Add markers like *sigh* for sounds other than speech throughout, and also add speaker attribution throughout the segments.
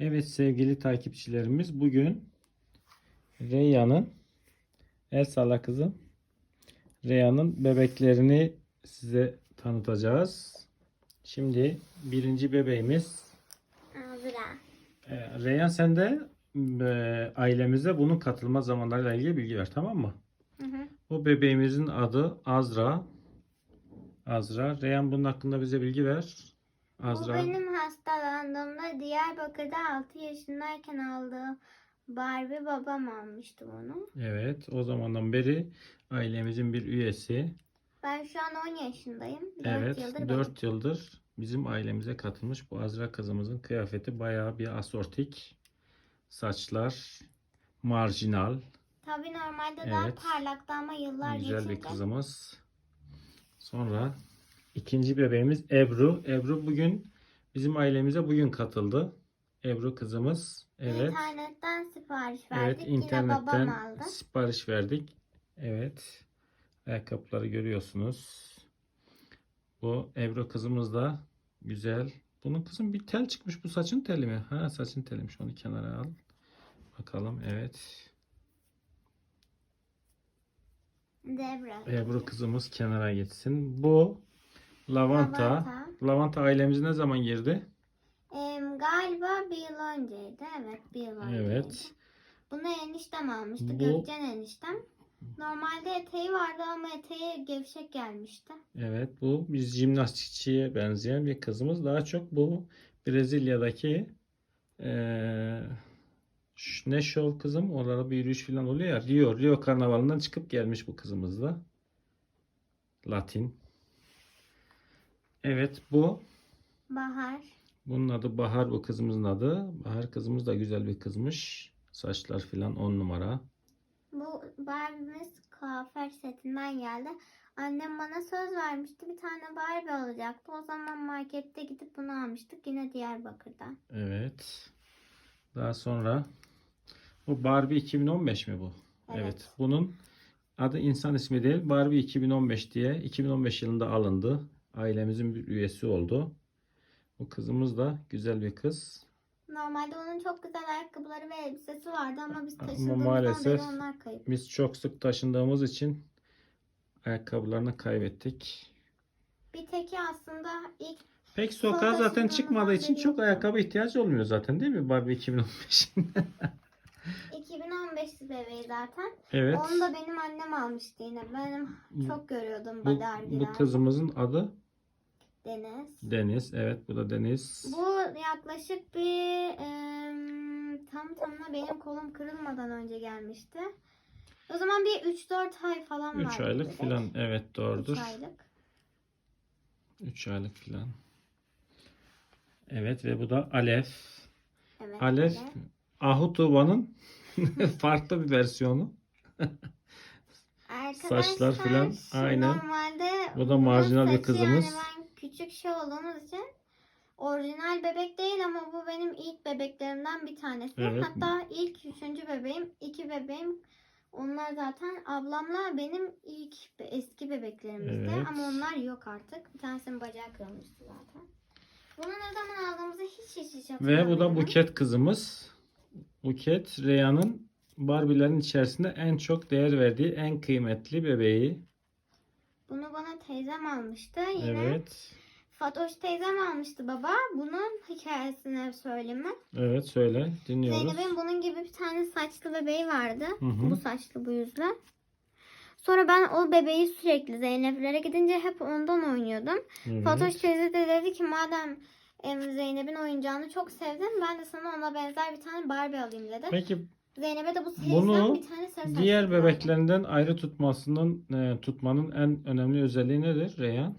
Speaker 1: Evet sevgili takipçilerimiz bugün Reyhan'ın El salla kızım. Reyhan'ın bebeklerini size tanıtacağız. Şimdi birinci bebeğimiz
Speaker 2: Azra.
Speaker 1: e, Reyhan sen de e, ailemize bunun katılma zamanlarıyla ilgili bilgi ver tamam mı?
Speaker 2: Hı hı.
Speaker 1: Bu bebeğimizin adı Azra. Azra. Reyhan bunun hakkında bize bilgi ver. Azra.
Speaker 2: Bu benim hastalandığımda Diyarbakır'da 6 yaşındayken aldığım Barbie babam almıştı onu.
Speaker 1: Evet, o zamandan beri ailemizin bir üyesi.
Speaker 2: Ben şu an 10 yaşındayım. 4
Speaker 1: Evet,
Speaker 2: yıldır
Speaker 1: 4 yıldır bizim ailemize katılmış. Bu Azra kızımızın kıyafeti bayağı bir asortik. Saçlar marjinal.
Speaker 2: Tabii normalde daha
Speaker 1: Evet.
Speaker 2: parlaktı ama yıllar
Speaker 1: Güzel bir
Speaker 2: geçince
Speaker 1: kızımız. Sonra ikinci bebeğimiz Ebru. Ebru bugün bizim ailemize bugün katıldı. Ebru kızımız. Evet.
Speaker 2: internetten sipariş verdik.
Speaker 1: Evet,
Speaker 2: Yine babam
Speaker 1: internetten
Speaker 2: aldı.
Speaker 1: sipariş verdik. Evet. Ayakkabıları görüyorsunuz. Bu Ebru kızımız da güzel. Bunun kızım bir tel çıkmış. Bu saçın teli mi? Ha saçın teliymiş. Onu kenara al. Bakalım. Evet.
Speaker 2: Debra.
Speaker 1: Ebru kızımız kenara geçsin. Bu lavanta.
Speaker 2: Lavanta.
Speaker 1: Lavanta ailemize ne zaman girdi?
Speaker 2: Em, galiba bir yıl önceydi. Evet bir yıl önceydi.
Speaker 1: Evet.
Speaker 2: Bunu eniştem almıştı.
Speaker 1: Bu-
Speaker 2: Gökçen eniştem. Normalde eteği vardı ama eteği gevşek gelmişti.
Speaker 1: Evet bu biz jimnastikçiye benzeyen bir kızımız. Daha çok bu Brezilya'daki eee, ş- ne şov kızım? Orada bir yürüyüş falan oluyor ya. Rio, Rio karnavalından çıkıp gelmiş bu kızımız da. Latin. Evet bu.
Speaker 2: Bahar.
Speaker 1: Bunun adı Bahar bu kızımızın adı. Bahar kızımız da güzel bir kızmış. Saçlar falan on numara.
Speaker 2: Bu Barbie'miz kuaför setinden geldi. Annem bana söz vermişti. Bir tane Barbie alacaktı. O zaman markette gidip bunu almıştık. Yine Diyarbakır'dan.
Speaker 1: Evet. Daha sonra bu Barbie 2015 mi bu? Evet.
Speaker 2: Evet.
Speaker 1: Bunun adı insan ismi değil. Barbie 2015 diye 2015 yılında alındı. Ailemizin bir üyesi oldu. Bu kızımız da güzel bir kız.
Speaker 2: Normalde onun çok güzel ayakkabıları ve elbisesi vardı ama biz
Speaker 1: Ama
Speaker 2: taşındığımızdan
Speaker 1: maalesef
Speaker 2: beri onlar kayıp.
Speaker 1: Biz çok sık taşındığımız için ayakkabılarını kaybettik.
Speaker 2: Bir teki aslında ilk
Speaker 1: Pek
Speaker 2: Son
Speaker 1: sokağa zaten çıkmadığı için çok ayakkabı ihtiyacı olmuyor zaten değil mi Barbie 2015'in?
Speaker 2: 2015 bebeği zaten.
Speaker 1: evet.
Speaker 2: Onu da benim annem almıştı yine. Benim çok görüyordum bu,
Speaker 1: Bu,
Speaker 2: dergilerde.
Speaker 1: bu kızımızın adı
Speaker 2: Deniz.
Speaker 1: Deniz. Evet bu da Deniz.
Speaker 2: Bu yaklaşık bir em, tam tamına benim kolum kırılmadan önce gelmişti. O zaman bir 3-4 ay falan vardı.
Speaker 1: 3 aylık
Speaker 2: bebek.
Speaker 1: filan. Evet doğrudur.
Speaker 2: aylık.
Speaker 1: 3 aylık filan. Evet ve bu da Alef.
Speaker 2: Evet.
Speaker 1: Alef
Speaker 2: öyle.
Speaker 1: Ahutuba'nın *laughs* farklı bir versiyonu. *laughs*
Speaker 2: Arkadaşlar,
Speaker 1: Saçlar filan,
Speaker 2: şu
Speaker 1: aynen.
Speaker 2: Normalde
Speaker 1: Bu da marjinal bir kızımız.
Speaker 2: Yani ben küçük şey olduğumuz için orijinal bebek değil ama bu benim ilk bebeklerimden bir tanesi.
Speaker 1: Evet.
Speaker 2: Hatta ilk üçüncü bebeğim, iki bebeğim onlar zaten ablamla benim ilk eski bebeklerimizdi
Speaker 1: Evet.
Speaker 2: ama onlar yok artık. Bir tanesinin bacağı kırılmıştı zaten. Bunu ne zaman aldığımızı hiç hiç hiç
Speaker 1: Ve
Speaker 2: hatırlamıyorum.
Speaker 1: bu da Buket kızımız. Buket Reyhan'ın Barbie'lerin içerisinde en çok değer verdiği en kıymetli bebeği.
Speaker 2: Bunu bana teyzem almıştı. Yine
Speaker 1: Evet.
Speaker 2: Fatoş teyzem almıştı baba. Bunun hikayesini söyleyeyim mi?
Speaker 1: Evet söyle dinliyoruz.
Speaker 2: Zeynep'in bunun gibi bir tane saçlı bebeği vardı.
Speaker 1: Hı hı.
Speaker 2: Bu saçlı bu yüzlü. Sonra ben o bebeği sürekli Zeynep'lere gidince hep ondan oynuyordum.
Speaker 1: Evet.
Speaker 2: Fatoş teyze de dedi ki madem em, Zeynep'in oyuncağını çok sevdin ben de sana ona benzer bir tane Barbie alayım dedi.
Speaker 1: Peki
Speaker 2: Zeynep'e de bu serisinden bir tane sarı
Speaker 1: diğer bebeklerinden ayrı tutmasının e, tutmanın en önemli özelliği nedir Reyhan?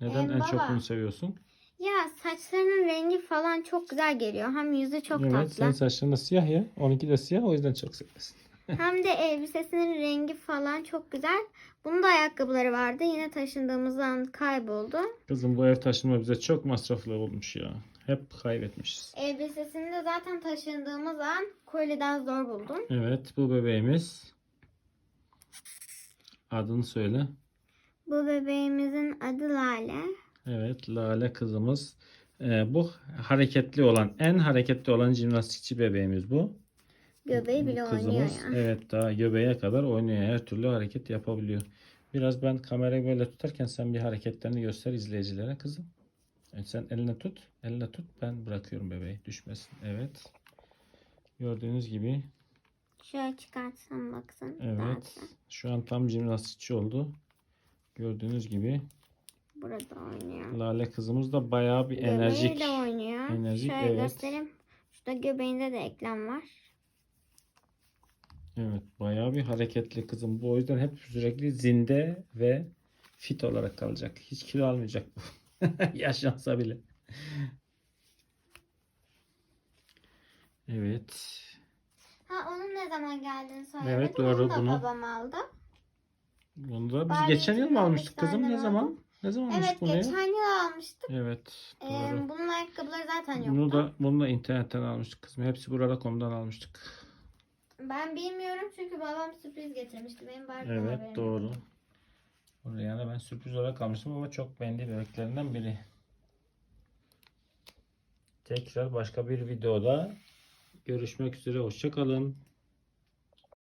Speaker 1: Neden
Speaker 2: Ee,
Speaker 1: en çok
Speaker 2: baba.
Speaker 1: bunu seviyorsun?
Speaker 2: Ya saçlarının rengi falan çok güzel geliyor. Hem yüzü çok
Speaker 1: evet,
Speaker 2: tatlı.
Speaker 1: senin saçların da siyah ya. Onunki de siyah o yüzden çok seviyorsun. *laughs*
Speaker 2: Hem de elbisesinin rengi falan çok güzel. Bunun da ayakkabıları vardı. Yine taşındığımızdan kayboldu.
Speaker 1: Kızım bu ev taşınma bize çok masraflı olmuş ya. Hep kaybetmişiz.
Speaker 2: Elbisesini de zaten taşındığımız an koliden zor buldum.
Speaker 1: Evet bu bebeğimiz. Adını söyle.
Speaker 2: Bu bebeğimizin adı Lale.
Speaker 1: Evet Lale kızımız. Ee, bu hareketli olan, en hareketli olan jimnastikçi bebeğimiz bu.
Speaker 2: Göbeği bile
Speaker 1: Kızımız,
Speaker 2: oynuyor ya.
Speaker 1: Evet daha göbeğe kadar oynuyor. Her türlü hareket yapabiliyor. Biraz ben kamerayı böyle tutarken sen bir hareketlerini göster izleyicilere kızım. Evet, sen eline tut. Eline tut. Ben bırakıyorum bebeği. Düşmesin. Evet. Gördüğünüz gibi
Speaker 2: Şöyle çıkartsam baksın.
Speaker 1: evet.
Speaker 2: zaten.
Speaker 1: Şu an tam jimnastikçi oldu. Gördüğünüz gibi
Speaker 2: Burada oynuyor.
Speaker 1: Lale kızımız da bayağı bir
Speaker 2: Göbeği
Speaker 1: enerjik.
Speaker 2: de oynuyor.
Speaker 1: Enerjik,
Speaker 2: Şöyle
Speaker 1: evet.
Speaker 2: göstereyim. Şurada göbeğinde de eklem var.
Speaker 1: Evet, bayağı bir hareketli kızım. Bu o yüzden hep sürekli zinde ve fit olarak kalacak. Hiç kilo almayacak bu. *laughs* Yaşlansa bile. Evet.
Speaker 2: Ha onun ne zaman geldiğini söylemedim.
Speaker 1: Evet, doğru,
Speaker 2: Onu da
Speaker 1: bunu-
Speaker 2: babam aldı.
Speaker 1: Bunu da biz
Speaker 2: Barbie
Speaker 1: geçen yıl mı almıştık kızım? Ne zaman? Ne zaman
Speaker 2: Evet
Speaker 1: almıştık bunu ya?
Speaker 2: geçen yıl almıştık.
Speaker 1: Evet,
Speaker 2: Ee,
Speaker 1: doğru.
Speaker 2: bunun ayakkabıları zaten yoktu.
Speaker 1: Bunu da bunu da internetten almıştık kızım. Hepsi burada.com'dan almıştık.
Speaker 2: Ben bilmiyorum çünkü babam sürpriz getirmişti. Benim Barbie'den
Speaker 1: Evet,
Speaker 2: haberim
Speaker 1: doğru. Oraya da ben sürpriz olarak almıştım ama çok beğendiği bebeklerinden biri. Tekrar başka bir videoda görüşmek üzere. Hoşça kalın.